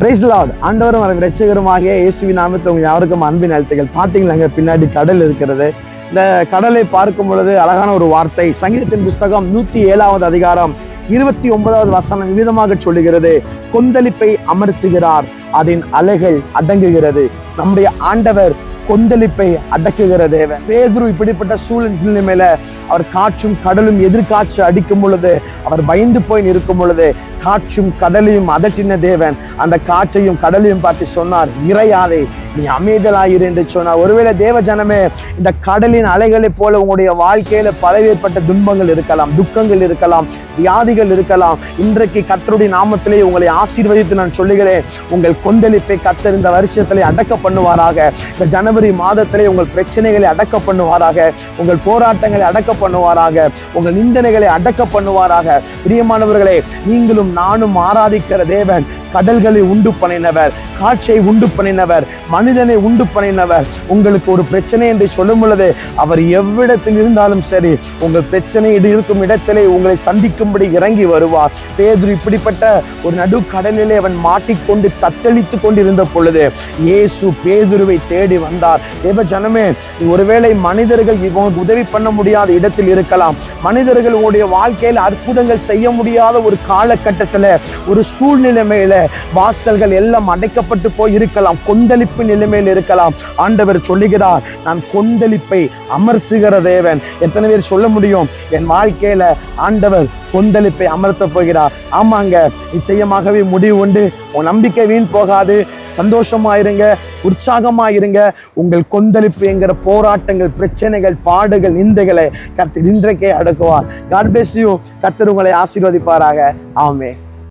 Price Lord ஆண்டவரும் வர ரட்சகருமாகிய இயேசுவி நாமத்தை உங்க யாருக்கும் அன்பின் அழுத்துகள் பார்த்தீங்களாங்க பின்னாடி கடல் இருக்கிறது. இந்த கடலை பார்க்கும் பொழுது அழகான ஒரு வார்த்தை. சங்கீதத்தின் புஸ்தகம் நூத்தி ஏழாவது அதிகாரம் இருபத்தி ஒன்பதாவது வசனம் விதமாக சொல்லுகிறது. கொந்தளிப்பை அமர்த்துகிறார். அதன் அலைகள் அடங்குகிறது. நம்முடைய ஆண்டவர் கொந்தளிப்பை அடக்குகிற தேவன். பேதுரு இப்படிப்பட்ட சூழ்நிலை மேல அவர் காற்றும் கடலும் எதிர்காற்று அடிக்கும் பொழுது அவர் பயந்து போய் நிற்கும் பொழுது காற்றும் கடலையும் அதட்டின தேவன். அந்த காற்றையும் கடலையும் பார்த்து சொன்னார் இறையாதே நீ அமைதலாயிரு என்று சொன்னார். ஒருவேளை தேவ ஜனமே இந்த கடலின் அலைகளைப் போல உங்களுடைய வாழ்க்கையில பலவேற்பட்ட துன்பங்கள் இருக்கலாம் துக்கங்கள் இருக்கலாம் வியாதிகள் இருக்கலாம். இன்றைக்கு கத்தருடைய நாமத்திலே உங்களை ஆசீர்வதித்து நான் சொல்லுகிறேன் உங்கள் கொந்தளிப்பை கத்தர் இந்த வருஷத்திலே அடக்க பண்ணுவாராக. இந்த ஜனவரி மாதத்திலே உங்கள் பிரச்சனைகளை அடக்க பண்ணுவாராக உங்கள் போராட்டங்களை அடக்க பண்ணுவாராக உங்கள் நிந்தனைகளை அடக்க பண்ணுவாராக. பிரியமானவர்களே நீங்களும் நானும் ஆராதிக்கிற தேவன் கடல்களை உண்டு பண்ணினவர் காட்சியை உண்டு பண்ணினவர் மனிதனை உண்டு பண்ணினவர். உங்களுக்கு ஒரு பிரச்சனை என்று சொல்லும் பொழுது அவர் எவ்விடத்தில் இருந்தாலும் சரி உங்கள் பிரச்சனை இருக்கும் இடத்திலே உங்களை சந்திக்கும்படி இறங்கி வருவார். பேதுரு இப்படிப்பட்ட ஒரு நடு கடலிலே அவன் மாட்டிக்கொண்டு தத்தளித்து கொண்டிருந்த பொழுது இயேசு பேதுருவை தேடி வந்தார். தேவ ஜனமே ஒருவேளை மனிதர்கள் இவங்களுக்கு உதவி பண்ண முடியாத இடத்தில் இருக்கலாம். மனிதர்கள் உங்களுடைய வாழ்க்கையில் அற்புதங்கள் செய்ய முடியாத ஒரு காலகட்டத்தில் ஒரு சூழ்நிலைமையில வாசல்கள் எல்லாம் அடைக்கப்பட்டு போய் இருக்கலாம் கொந்தளிப்பு நிலைமையில் இருக்கலாம். ஆண்டவர் சொல்லுகிறார் நான் கொந்தளிப்பை அமர்த்துகிற தேவன். எத்தனை பேர் சொல்ல முடியும்? என் வாழ்க்கையில ஆண்டவர் கொந்தளிப்பை அமர்த்த போகிறார். ஆமாங்க நிச்சயமாகவே முடிவு உண்டு. உன் நம்பிக்கை வீண் போகாது. சந்தோஷமாயிருங்க உற்சாகமாயிருங்க. உங்கள் கொந்தளிப்பு என்கிற போராட்டங்கள் பிரச்சனைகள் பாடுகள் நிந்தைகளை கத்தர் இன்றைக்கே அடக்குவார். காட் பிளஸ் யூ கத்தர் உங்களை ஆசீர்வதிப்பாராக. ஆமே